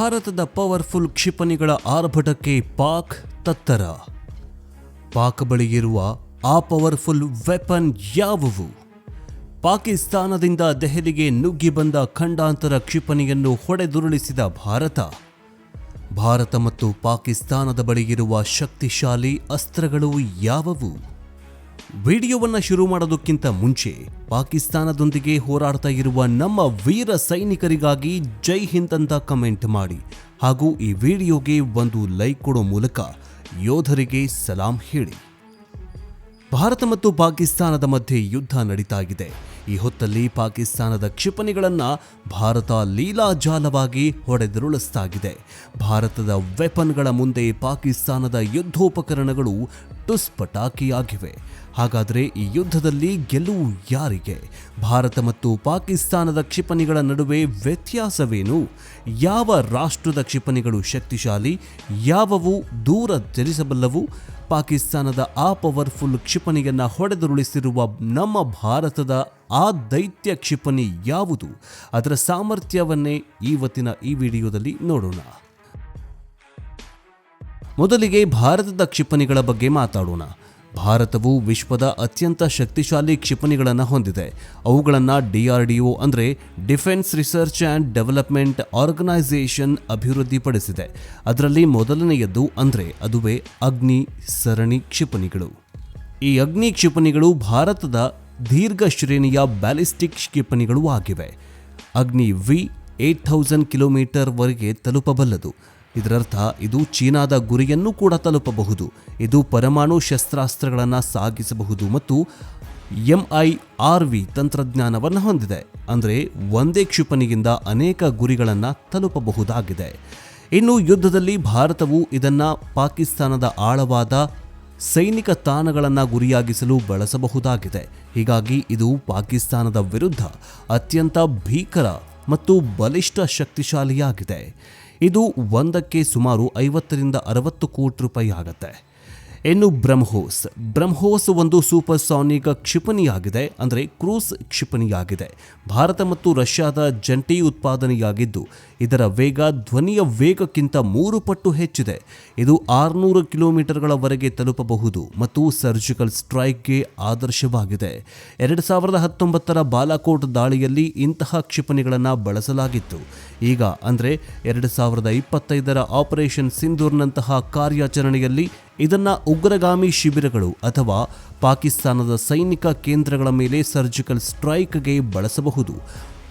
ಭಾರತದ ಪವರ್ಫುಲ್ ಕ್ಷಿಪಣಿಗಳ ಆರ್ಭಟಕ್ಕೆ ಪಾಕ್ ತತ್ತರ. ಪಾಕ್ ಬಳಿ ಆ ಪವರ್ಫುಲ್ ವೆಪನ್ ಯಾವುವು? ಪಾಕಿಸ್ತಾನದಿಂದ ದೆಹಲಿಗೆ ನುಗ್ಗಿ ಬಂದ ಖಂಡಾಂತರ ಕ್ಷಿಪಣಿಯನ್ನು ಹೊಡೆದುರುಳಿಸಿದ ಭಾರತ. ಭಾರತ ಮತ್ತು ಪಾಕಿಸ್ತಾನದ ಬಳಿ ಶಕ್ತಿಶಾಲಿ ಅಸ್ತ್ರಗಳು ಯಾವುವು? ವಿಡಿಯೋವನ್ನ ಶುರು ಮಾಡೋದಕ್ಕಿಂತ ಮುಂಚೆ ಪಾಕಿಸ್ತಾನದೊಂದಿಗೆ ಹೋರಾಡ್ತಾ ಇರುವ ನಮ್ಮ ವೀರ ಸೈನಿಕರಿಗಾಗಿ ಜೈ ಹಿಂದ್ ಅಂತ ಕಮೆಂಟ್ ಮಾಡಿ. ಹಾಗೂ ಈ ವಿಡಿಯೋಗೆ ಒಂದು ಲೈಕ್ ಕೊಡೋ ಮೂಲಕ ಯೋಧರಿಗೆ ಸಲಾಂ ಹೇಳಿ. ಭಾರತ ಮತ್ತು ಪಾಕಿಸ್ತಾನದ ಮಧ್ಯೆ ಯುದ್ಧ ನಡೀತಾ ಇದೆ. ಈ ಹೊತ್ತಲ್ಲಿ ಪಾಕಿಸ್ತಾನದ ಕ್ಷಿಪಣಿಗಳನ್ನು ಭಾರತ ಲೀಲಾಜಾಲವಾಗಿ ಹೊಡೆದುರುಳಿಸ್ತಾಗಿದೆ. ಭಾರತದ ವೆಪನ್ಗಳ ಮುಂದೆ ಪಾಕಿಸ್ತಾನದ ಯುದ್ಧೋಪಕರಣಗಳು ಟುಸ್ಪಟಾಕಿಯಾಗಿವೆ ಹಾಗಾದರೆ ಈ ಯುದ್ಧದಲ್ಲಿ ಗೆಲುವು ಯಾರಿಗೆ? ಭಾರತ ಮತ್ತು ಪಾಕಿಸ್ತಾನದ ಕ್ಷಿಪಣಿಗಳ ನಡುವೆ ವ್ಯತ್ಯಾಸವೇನು? ಯಾವ ರಾಷ್ಟ್ರದ ಕ್ಷಿಪಣಿಗಳು ಶಕ್ತಿಶಾಲಿ? ಯಾವವು ದೂರ ಚಲಿಸಬಲ್ಲವು ಪಾಕಿಸ್ತಾನದ ಆ ಪವರ್ಫುಲ್ ಕ್ಷಿಪಣಿಯನ್ನು ಹೊಡೆದುರುಳಿಸಿರುವ ನಮ್ಮ ಭಾರತದ ಆ ದೈತ್ಯ ಕ್ಷಿಪಣಿ ಯಾವುದು? ಅದರ ಸಾಮರ್ಥ್ಯವನ್ನೇ ಇವತ್ತಿನ ಈ ವಿಡಿಯೋದಲ್ಲಿ ನೋಡೋಣ. ಮೊದಲಿಗೆ ಭಾರತದ ಕ್ಷಿಪಣಿಗಳ ಬಗ್ಗೆ ಮಾತಾಡೋಣ. ಭಾರತವು ವಿಶ್ವದ ಅತ್ಯಂತ ಶಕ್ತಿಶಾಲಿ ಕ್ಷಿಪಣಿಗಳನ್ನು ಹೊಂದಿದೆ. ಅವುಗಳನ್ನು ಡಿಆರ್ಡಿಒ ಅಂದರೆ defence research and development organisation ಅಭಿವೃದ್ಧಿಪಡಿಸಿದೆ. ಅದರಲ್ಲಿ ಮೊದಲನೆಯದ್ದು ಅಂದರೆ ಅದುವೇ ಅಗ್ನಿ ಸರಣಿ ಕ್ಷಿಪಣಿಗಳು. ಈ ಅಗ್ನಿ ಕ್ಷಿಪಣಿಗಳು ಭಾರತದ ದೀರ್ಘ ಶ್ರೇಣಿಯ ಬ್ಯಾಲಿಸ್ಟಿಕ್ ಕ್ಷಿಪಣಿಗಳು ಆಗಿವೆ. ಅಗ್ನಿ ವಿ ಏಟ್ ಥೌಸಂಡ್ ಕಿಲೋಮೀಟರ್ವರೆಗೆ ತಲುಪಬಲ್ಲದು. ಇದರರ್ಥ, ಇದು ಚೀನಾದ ಗುರಿಯನ್ನು ಕೂಡ ತಲುಪಬಹುದು. ಇದು ಪರಮಾಣು ಶಸ್ತ್ರಾಸ್ತ್ರಗಳನ್ನು ಸಾಗಿಸಬಹುದು ಮತ್ತು ಎಂಐ ಆರ್ ವಿ ತಂತ್ರಜ್ಞಾನವನ್ನು ಹೊಂದಿದೆ. ಅಂದರೆ ಒಂದೇ ಕ್ಷಿಪಣಿಯಿಂದ ಅನೇಕ ಗುರಿಗಳನ್ನು ತಲುಪಬಹುದಾಗಿದೆ. ಇನ್ನು ಯುದ್ಧದಲ್ಲಿ ಭಾರತವು ಇದನ್ನು ಪಾಕಿಸ್ತಾನದ ಆಳವಾದ ಸೈನಿಕ ತಾಣಗಳನ್ನು ಗುರಿಯಾಗಿಸಲು ಬಳಸಬಹುದಾಗಿದೆ. ಹೀಗಾಗಿ ಇದು ಪಾಕಿಸ್ತಾನದ ವಿರುದ್ಧ ಅತ್ಯಂತ ಭೀಕರ ಮತ್ತು ಬಲಿಷ್ಠ ಶಕ್ತಿಶಾಲಿಯಾಗಿದೆ. ಇದು ಒಂದಕ್ಕೆ ಸುಮಾರು ಐವತ್ತರಿಂದ ಅರವತ್ತು ಕೋಟಿ ರೂಪಾಯಿ ಆಗುತ್ತೆ. ಇನ್ನು ಬ್ರಹ್ಮೋಸ್. ಬ್ರಹ್ಮೋಸ್ ಒಂದು ಸೂಪರ್ ಸಾನಿಕ್ ಕ್ಷಿಪಣಿಯಾಗಿದೆ. ಅಂದರೆ ಕ್ರೂಸ್ ಕ್ಷಿಪಣಿಯಾಗಿದೆ. ಭಾರತ ಮತ್ತು ರಷ್ಯಾದ ಜಂಟಿ ಉತ್ಪಾದನೆಯಾಗಿದ್ದು, ಇದರ ವೇಗ ಧ್ವನಿಯ ವೇಗಕ್ಕಿಂತ ಮೂರು ಪಟ್ಟು ಹೆಚ್ಚಿದೆ. ಇದು ಆರುನೂರು ಕಿಲೋಮೀಟರ್ಗಳವರೆಗೆ ತಲುಪಬಹುದು ಮತ್ತು ಸರ್ಜಿಕಲ್ ಸ್ಟ್ರೈಕ್ಗೆ ಆದರ್ಶವಾಗಿದೆ. ಎರಡು ಸಾವಿರದ ಹತ್ತೊಂಬತ್ತರ ಬಾಲಾಕೋಟ್ ದಾಳಿಯಲ್ಲಿ ಇಂತಹ ಕ್ಷಿಪಣಿಗಳನ್ನು ಬಳಸಲಾಗಿತ್ತು. ಈಗ ಅಂದರೆ ಎರಡು ಸಾವಿರದ ಇಪ್ಪತ್ತೈದರ ಆಪರೇಷನ್ ಸಿಂಧೂರ್ನಂತಹ ಕಾರ್ಯಾಚರಣೆಯಲ್ಲಿ ಇದನ್ನ ಉಗ್ರಗಾಮಿ ಶಿಬಿರಗಳು ಅಥವಾ ಪಾಕಿಸ್ತಾನದ ಸೈನಿಕ ಕೇಂದ್ರಗಳ ಮೇಲೆ ಸರ್ಜಿಕಲ್ ಸ್ಟ್ರೈಕ್ಗೆ ಬಳಸಬಹುದು.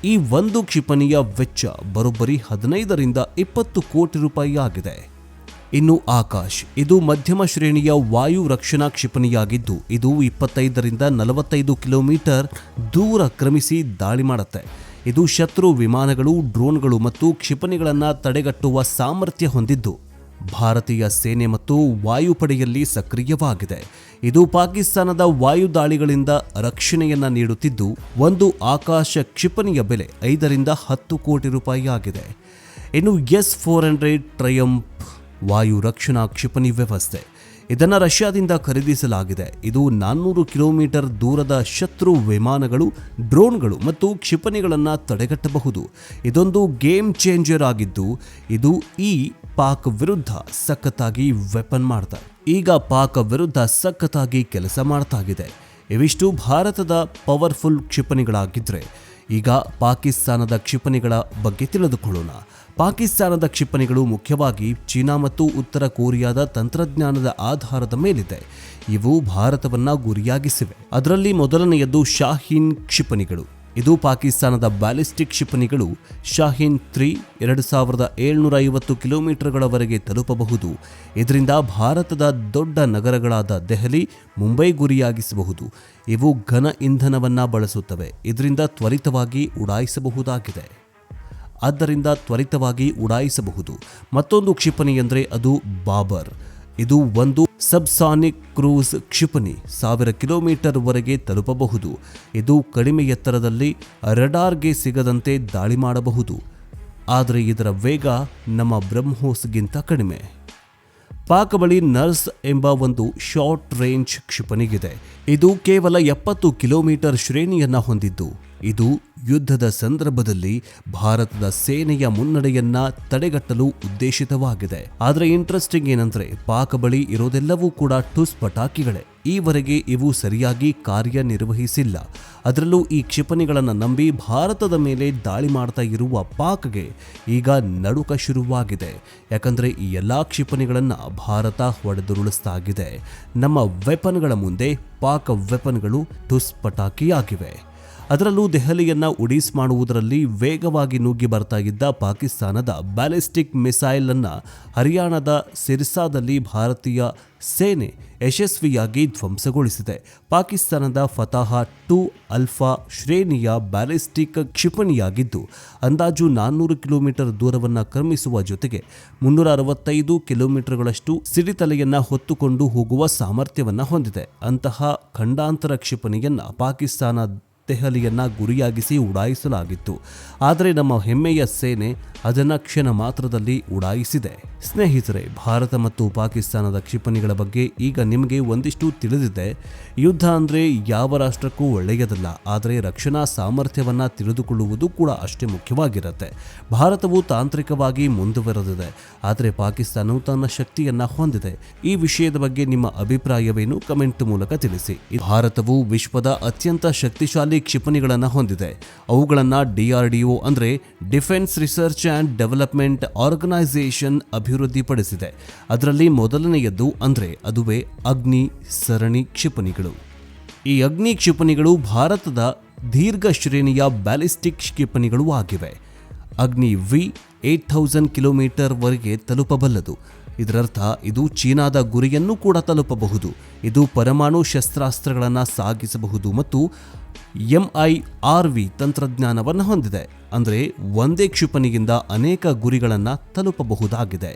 ಈ ಒಂದು ಕ್ಷಿಪಣಿಯ ವೆಚ್ಚ ಬರೋಬ್ಬರಿ ಹದಿನೈದರಿಂದ ಇಪ್ಪತ್ತು ಕೋಟಿ ರೂಪಾಯಿ ಆಗಿದೆ. ಇನ್ನು ಆಕಾಶ್, ಇದು ಮಧ್ಯಮ ಶ್ರೇಣಿಯ ವಾಯು ರಕ್ಷಣಾ ಕ್ಷಿಪಣಿಯಾಗಿದ್ದು, ಇದು ಇಪ್ಪತ್ತೈದರಿಂದ ನಲವತ್ತೈದು ಕಿಲೋಮೀಟರ್ ದೂರ ಕ್ರಮಿಸಿ ದಾಳಿ ಮಾಡುತ್ತೆ. ಇದು ಶತ್ರು ವಿಮಾನಗಳು, ಡ್ರೋನ್ಗಳು ಮತ್ತು ಕ್ಷಿಪಣಿಗಳನ್ನು ತಡೆಗಟ್ಟುವ ಸಾಮರ್ಥ್ಯ ಹೊಂದಿದ್ದು. ಭಾರತೀಯ ಸೇನೆ ಮತ್ತು ವಾಯುಪಡೆಯಲ್ಲಿ ಸಕ್ರಿಯವಾಗಿದೆ. ಇದು ಪಾಕಿಸ್ತಾನದ ವಾಯುದಾಳಿಗಳಿಂದ ರಕ್ಷಣೆಯನ್ನ ನೀಡುತ್ತಿದ್ದು, ಒಂದು ಆಕಾಶ ಕ್ಷಿಪಣಿಯ ಬೆಲೆ ಐದರಿಂದ ಹತ್ತು ಕೋಟಿ ರೂಪಾಯಿ ಆಗಿದೆ. ಇನ್ನು ಎಸ್ ಫೋರ್ ಹಂಡ್ರೆಡ್ ಟ್ರಯಂಪ್ ವಾಯು ರಕ್ಷಣಾ ಕ್ಷಿಪಣಿ ವ್ಯವಸ್ಥೆ. ಇದನ್ನು ರಷ್ಯಾದಿಂದ ಖರೀದಿಸಲಾಗಿದೆ. ಇದು ನಾನ್ನೂರು ಕಿಲೋಮೀಟರ್ ದೂರದ ಶತ್ರು ವಿಮಾನಗಳು, ಡ್ರೋನ್ಗಳು ಮತ್ತು ಕ್ಷಿಪಣಿಗಳನ್ನು ತಡೆಗಟ್ಟಬಹುದು. ಇದೊಂದು ಗೇಮ್ ಚೇಂಜರ್ ಆಗಿದ್ದು, ಇದು ಈ ಪಾಕ್ ವಿರುದ್ಧ ಸಖತ್ತಾಗಿ ವೆಪನ್ ಮಾಡ್ತಾ, ಈಗ ಪಾಕ್ ವಿರುದ್ಧ ಸಖತ್ತಾಗಿ ಕೆಲಸ ಮಾಡ್ತಾಗಿದೆ. ಇವಿಷ್ಟು ಭಾರತದ ಪವರ್ಫುಲ್ ಕ್ಷಿಪಣಿಗಳಾಗಿದ್ದರೆ ಈಗ ಪಾಕಿಸ್ತಾನದ ಕ್ಷಿಪಣಿಗಳ ಬಗ್ಗೆ ತಿಳಿದುಕೊಳ್ಳೋಣ. ಪಾಕಿಸ್ತಾನದ ಕ್ಷಿಪಣಿಗಳು ಮುಖ್ಯವಾಗಿ ಚೀನಾ ಮತ್ತು ಉತ್ತರ ಕೊರಿಯಾದ ತಂತ್ರಜ್ಞಾನದ ಆಧಾರದ ಮೇಲಿದೆ. ಇವು ಭಾರತವನ್ನು ಗುರಿಯಾಗಿಸಿವೆ. ಅದರಲ್ಲಿ ಮೊದಲನೆಯದು ಶಾಹೀನ್ ಕ್ಷಿಪಣಿಗಳು. ಇದು ಪಾಕಿಸ್ತಾನದ ಬ್ಯಾಲಿಸ್ಟಿಕ್ ಕ್ಷಿಪಣಿಗಳು ಶಾಹೀನ್ ತ್ರೀ ಎರಡು ಸಾವಿರದ ಏಳ್ನೂರ ಐವತ್ತು ಕಿಲೋಮೀಟರ್ಗಳವರೆಗೆ ತಲುಪಬಹುದು. ಇದರಿಂದ ಭಾರತದ ದೊಡ್ಡ ನಗರಗಳಾದ ದೆಹಲಿ, ಮುಂಬೈ ಗುರಿಯಾಗಿಸಬಹುದು. ಇವು ಘನ ಇಂಧನವನ್ನು ಬಳಸುತ್ತವೆ. ಇದರಿಂದ ತ್ವರಿತವಾಗಿ ಉಡಾಯಿಸಬಹುದಾಗಿದೆ. ಆದ್ದರಿಂದ ತ್ವರಿತವಾಗಿ ಉಡಾಯಿಸಬಹುದು. ಮತ್ತೊಂದು ಕ್ಷಿಪಣಿ ಎಂದರೆ ಅದು ಬಾಬರ್. ಇದು ಒಂದು ಸಬ್ಸಾನಿಕ್ ಕ್ರೂಸ್ ಕ್ಷಿಪಣಿ, ಸಾವಿರ ಕಿಲೋಮೀಟರ್ವರೆಗೆ ತಲುಪಬಹುದು. ಇದು ಕಡಿಮೆ ಎತ್ತರದಲ್ಲಿ ರಡಾರ್ಗೆ ಸಿಗದಂತೆ ದಾಳಿ ಮಾಡಬಹುದು. ಆದರೆ ಇದರ ವೇಗ ನಮ್ಮ ಬ್ರಹ್ಮೋಸ್ಗಿಂತ ಕಡಿಮೆ. ಪಾಕ್ ಬಳಿ ನರ್ಸ್ ಎಂಬ ಒಂದು ಶಾರ್ಟ್ ರೇಂಜ್ ಕ್ಷಿಪಣಿಗಿದೆ. ಇದು ಕೇವಲ ಎಪ್ಪತ್ತು ಕಿಲೋಮೀಟರ್ ಶ್ರೇಣಿಯನ್ನು ಹೊಂದಿದ್ದು. ಇದು ಯುದ್ಧದ ಸಂದರ್ಭದಲ್ಲಿ ಭಾರತದ ಸೇನೆಯ ಮುನ್ನಡೆಯನ್ನ ತಡೆಗಟ್ಟಲು ಉದ್ದೇಶಿತವಾಗಿದೆ. ಆದರೆ ಇಂಟ್ರೆಸ್ಟಿಂಗ್ ಏನಂದ್ರೆ ಪಾಕ ಬಳಿ ಇರೋದೆಲ್ಲವೂ ಕೂಡ ಠುಸ್ ಪಟಾಕಿಗಳೇ. ಈವರೆಗೆ ಇವು ಸರಿಯಾಗಿ ಕಾರ್ಯನಿರ್ವಹಿಸಿಲ್ಲ. ಅದರಲ್ಲೂ ಈ ಕ್ಷಿಪಣಿಗಳನ್ನು ನಂಬಿ ಭಾರತದ ಮೇಲೆ ದಾಳಿ ಮಾಡ್ತಾ ಇರುವ ಪಾಕ್ಗೆ ಈಗ ನಡುಕ ಶುರುವಾಗಿದೆ. ಯಾಕಂದ್ರೆ ಈ ಎಲ್ಲಾ ಕ್ಷಿಪಣಿಗಳನ್ನು ಭಾರತ ಹೊಡೆದುರುಳಿಸ್ತಾಗಿದೆ. ನಮ್ಮ ವೆಪನ್ಗಳ ಮುಂದೆ ಪಾಕ್ ವೆಪನ್ಗಳು ಠುಸ್ ಪಟಾಕಿಯಾಗಿವೆ. ಅದರಲ್ಲೂ ದೆಹಲಿಯನ್ನು ಉಡೀಸ್ ಮಾಡುವುದರಲ್ಲಿ ವೇಗವಾಗಿ ನುಗ್ಗಿ ಬರ್ತಾ ಇದ್ದ ಪಾಕಿಸ್ತಾನದ ಬ್ಯಾಲಿಸ್ಟಿಕ್ ಮಿಸೈಲ್ ಅನ್ನು ಹರಿಯಾಣದ ಸಿರ್ಸಾದಲ್ಲಿ ಭಾರತೀಯ ಸೇನೆ ಯಶಸ್ವಿಯಾಗಿ ಧ್ವಂಸಗೊಳಿಸಿದೆ. ಪಾಕಿಸ್ತಾನದ ಫತಾಹ ಟು ಅಲ್ಫಾ ಶ್ರೇಣಿಯ ಬ್ಯಾಲಿಸ್ಟಿಕ್ ಕ್ಷಿಪಣಿಯಾಗಿದ್ದು, ಅಂದಾಜು ನಾನ್ನೂರು ಕಿಲೋಮೀಟರ್ ದೂರವನ್ನು ಕ್ರಮಿಸುವ ಜೊತೆಗೆ ಮುನ್ನೂರ ಅರವತ್ತೈದು ಕಿಲೋಮೀಟರ್ಗಳಷ್ಟು ಸಿಡಿತಲೆಯನ್ನು ಹೊತ್ತುಕೊಂಡು ಹೋಗುವ ಸಾಮರ್ಥ್ಯವನ್ನು ಹೊಂದಿದೆ. ಅಂತಹ ಖಂಡಾಂತರ ಕ್ಷಿಪಣಿಯನ್ನು ಪಾಕಿಸ್ತಾನ ದೆಹಲಿಯನ್ನ ಗುರಿಯಾಗಿಸಿ ಉಡಾಯಿಸಲಾಗಿತ್ತು. ಆದರೆ ನಮ್ಮ ಹೆಮ್ಮೆಯ ಸೇನೆ ಅದನ್ನು ಕ್ಷಣ ಮಾತ್ರದಲ್ಲಿ ಉಡಾಯಿಸಿದೆ. ಸ್ನೇಹಿತರೆ, ಭಾರತ ಮತ್ತು ಪಾಕಿಸ್ತಾನದ ಕ್ಷಿಪಣಿಗಳ ಬಗ್ಗೆ ಈಗ ನಿಮಗೆ ಒಂದಿಷ್ಟು ತಿಳಿದಿದೆ. ಯುದ್ಧ ಅಂದರೆ ಯಾವ ರಾಷ್ಟ್ರಕ್ಕೂ ಒಳ್ಳೆಯದಲ್ಲ. ಆದರೆ ರಕ್ಷಣಾ ಸಾಮರ್ಥ್ಯವನ್ನ ತಿಳಿದುಕೊಳ್ಳುವುದು ಕೂಡ ಅಷ್ಟೇ ಮುಖ್ಯವಾಗಿರುತ್ತೆ. ಭಾರತವು ತಾಂತ್ರಿಕವಾಗಿ ಮುಂದುವರೆದಿದೆ. ಆದರೆ ಪಾಕಿಸ್ತಾನವು ತನ್ನ ಶಕ್ತಿಯನ್ನ ಹೊಂದಿದೆ. ಈ ವಿಷಯದ ಬಗ್ಗೆ ನಿಮ್ಮ ಅಭಿಪ್ರಾಯವೇನು? ಕಮೆಂಟ್ ಮೂಲಕ ತಿಳಿಸಿ. ಭಾರತವು ವಿಶ್ವದ ಅತ್ಯಂತ ಶಕ್ತಿಶಾಲಿ ಕ್ಷಿಪಣಿಗಳನ್ನು ಹೊಂದಿದೆ. ಅವುಗಳನ್ನು ಡಿಆರ್ಡಿಒ ಅಂದರೆ defence research and development organisation ಅಭಿವೃದ್ಧಿಪಡಿಸಿದೆ. ಅದರಲ್ಲಿ ಮೊದಲನೆಯದ್ದು ಅಂದರೆ ಅದುವೇ ಅಗ್ನಿ ಸರಣಿ ಕ್ಷಿಪಣಿಗಳು. ಈ ಅಗ್ನಿ ಕ್ಷಿಪಣಿಗಳು ಭಾರತದ ದೀರ್ಘ ಶ್ರೇಣಿಯ ಬ್ಯಾಲಿಸ್ಟಿಕ್ ಕ್ಷಿಪಣಿಗಳು ಆಗಿವೆ. ಅಗ್ನಿ ವಿ ಏಟ್ ಥೌಸಂಡ್ ಕಿಲೋಮೀಟರ್ವರೆಗೆ ತಲುಪಬಲ್ಲದು. ಇದರರ್ಥ ಇದು ಚೀನಾದ ಗುರಿಯನ್ನು ಕೂಡ ತಲುಪಬಹುದು. ಇದು ಪರಮಾಣು ಶಸ್ತ್ರಾಸ್ತ್ರಗಳನ್ನು ಸಾಗಿಸಬಹುದು ಮತ್ತು ಎಂಐ ಆರ್ ವಿ ತಂತ್ರಜ್ಞಾನವನ್ನು ಹೊಂದಿದೆ. ಅಂದರೆ ಒಂದೇ ಕ್ಷಿಪಣಿಯಿಂದ ಅನೇಕ ಗುರಿಗಳನ್ನು ತಲುಪಬಹುದಾಗಿದೆ.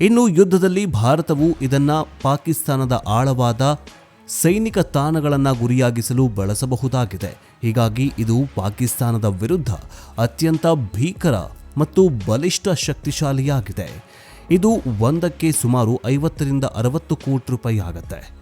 ಇನ್ನು ಯುದ್ಧದಲ್ಲಿ ಭಾರತವು ಇದನ್ನು ಪಾಕಿಸ್ತಾನದ ಆಳವಾದ ಸೈನಿಕ ತಾಣಗಳನ್ನು ಗುರಿಯಾಗಿಸಲು ಬಳಸಬಹುದಾಗಿದೆ. ಹೀಗಾಗಿ ಇದು ಪಾಕಿಸ್ತಾನದ ವಿರುದ್ಧ ಅತ್ಯಂತ ಭೀಕರ ಮತ್ತು ಬಲಿಷ್ಠ ಶಕ್ತಿಶಾಲಿಯಾಗಿದೆ. ಇದು ಒಂದಕ್ಕೆ ಸುಮಾರು ಐವತ್ತರಿಂದ ಅರವತ್ತು ಕೋಟಿ ರೂಪಾಯಿ ಆಗುತ್ತೆ.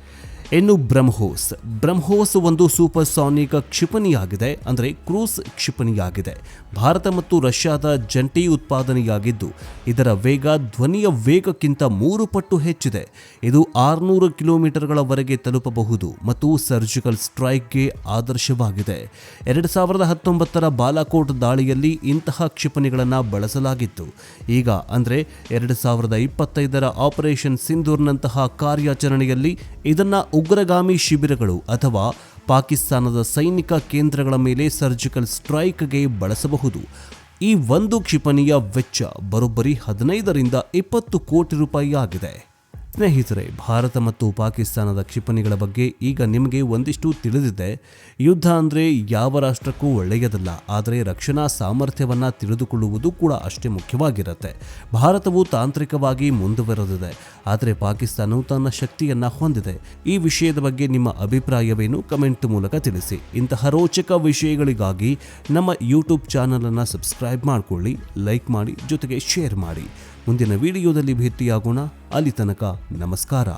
ಇನ್ನು ಬ್ರಹ್ಮೋಸ್. ಬ್ರಹ್ಮೋಸ್ ಒಂದು ಸೂಪರ್ ಸಾನಿಕ್ ಕ್ಷಿಪಣಿಯಾಗಿದೆ, ಅಂದರೆ ಕ್ರೂಸ್ ಕ್ಷಿಪಣಿಯಾಗಿದೆ. ಭಾರತ ಮತ್ತು ರಷ್ಯಾದ ಜಂಟಿ ಉತ್ಪಾದನೆಯಾಗಿದ್ದು, ಇದರ ವೇಗ ಧ್ವನಿಯ ವೇಗಕ್ಕಿಂತ ಮೂರು ಪಟ್ಟು ಹೆಚ್ಚಿದೆ. ಇದು ಆರುನೂರು ಕಿಲೋಮೀಟರ್ಗಳವರೆಗೆ ತಲುಪಬಹುದು ಮತ್ತು ಸರ್ಜಿಕಲ್ ಸ್ಟ್ರೈಕ್ಗೆ ಆದರ್ಶವಾಗಿದೆ. ಎರಡು ಸಾವಿರದ ಹತ್ತೊಂಬತ್ತರ ಬಾಲಾಕೋಟ್ ದಾಳಿಯಲ್ಲಿ ಇಂತಹ ಕ್ಷಿಪಣಿಗಳನ್ನು ಬಳಸಲಾಗಿತ್ತು. ಈಗ, ಅಂದರೆ ಎರಡು ಸಾವಿರದ ಇಪ್ಪತ್ತೈದರ ಆಪರೇಷನ್ ಸಿಂಧೂರ್ನಂತಹ ಕಾರ್ಯಾಚರಣೆಯಲ್ಲಿ ಇದನ್ನ ಉಗ್ರಗಾಮಿ ಶಿಬಿರಗಳು ಅಥವಾ ಪಾಕಿಸ್ತಾನದ ಸೈನಿಕ ಕೇಂದ್ರಗಳ ಮೇಲೆ ಸರ್ಜಿಕಲ್ ಸ್ಟ್ರೈಕ್ಗೆ ಬಳಸಬಹುದು. ಈ ಒಂದು ಕ್ಷಿಪಣಿಯ ವೆಚ್ಚ ಬರೋಬ್ಬರಿ ಹದಿನೈದರಿಂದ ಇಪ್ಪತ್ತು ಕೋಟಿ ರೂಪಾಯಿ ಆಗಿದೆ ಸ್ನೇಹಿತರೆ, ಭಾರತ ಮತ್ತು ಪಾಕಿಸ್ತಾನದ ಕ್ಷಿಪಣಿಗಳ ಬಗ್ಗೆ ಈಗ ನಿಮಗೆ ಒಂದಿಷ್ಟು ತಿಳಿದಿದೆ. ಯುದ್ಧ ಅಂದರೆ ಯಾವ ರಾಷ್ಟ್ರಕ್ಕೂ ಒಳ್ಳೆಯದಲ್ಲ, ಆದರೆ ರಕ್ಷಣಾ ಸಾಮರ್ಥ್ಯವನ್ನು ತಿಳಿದುಕೊಳ್ಳುವುದು ಕೂಡ ಅಷ್ಟೇ ಮುಖ್ಯವಾಗಿರುತ್ತೆ. ಭಾರತವು ತಾಂತ್ರಿಕವಾಗಿ ಮುಂದುವರೆದಿದೆ, ಆದರೆ ಪಾಕಿಸ್ತಾನವು ತನ್ನ ಶಕ್ತಿಯನ್ನು ಹೊಂದಿದೆ. ಈ ವಿಷಯದ ಬಗ್ಗೆ ನಿಮ್ಮ ಅಭಿಪ್ರಾಯವೇನು ಕಮೆಂಟ್ ಮೂಲಕ ತಿಳಿಸಿ. ಇಂತಹ ರೋಚಕ ವಿಷಯಗಳಿಗಾಗಿ ನಮ್ಮ ಯೂಟ್ಯೂಬ್ ಚಾನಲನ್ನು ಸಬ್ಸ್ಕ್ರೈಬ್ ಮಾಡಿಕೊಳ್ಳಿ, ಲೈಕ್ ಮಾಡಿ, ಜೊತೆಗೆ ಶೇರ್ ಮಾಡಿ. ಮುಂದಿನ ವಿಡಿಯೋದಲ್ಲಿ ಭೇಟಿಯಾಗೋಣ. ಅಲ್ಲಿ ತನಕ ನಮಸ್ಕಾರ.